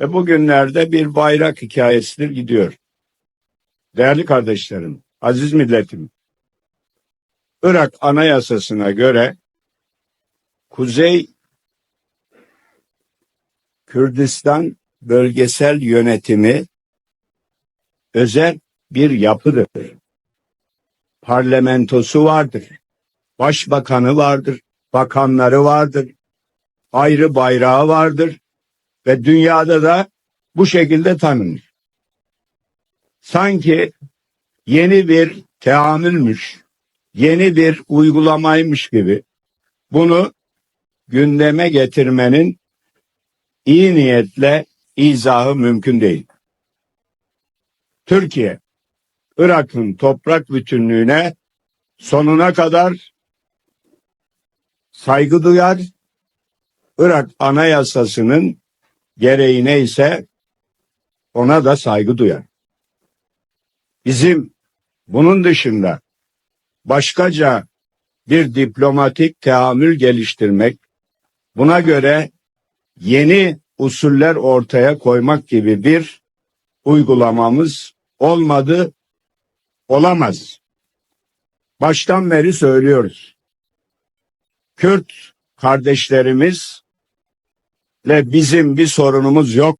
Ve bugünlerde bir bayrak hikayesidir gidiyor. Değerli kardeşlerim, aziz milletim, Irak Anayasası'na göre Kuzey Kürdistan bölgesel yönetimi özel bir yapıdır. Parlamentosu vardır. Başbakanı vardır. Bakanları vardır. Ayrı bayrağı vardır. Ve dünyada da bu şekilde tanınır. Sanki yeni bir teamülmüş, yeni bir uygulamaymış gibi bunu gündeme getirmenin iyi niyetle izahı mümkün değil. Türkiye, Irak'ın toprak bütünlüğüne sonuna kadar saygı duyar. Irak Anayasası'nın gereği neyse ona da saygı duyar. Bizim bunun dışında başkaca bir diplomatik teamül geliştirmek, buna göre yeni usuller ortaya koymak gibi bir uygulamamız olmadı, olamaz. Baştan beri söylüyoruz. Kürt kardeşlerimizle bizim bir sorunumuz yok.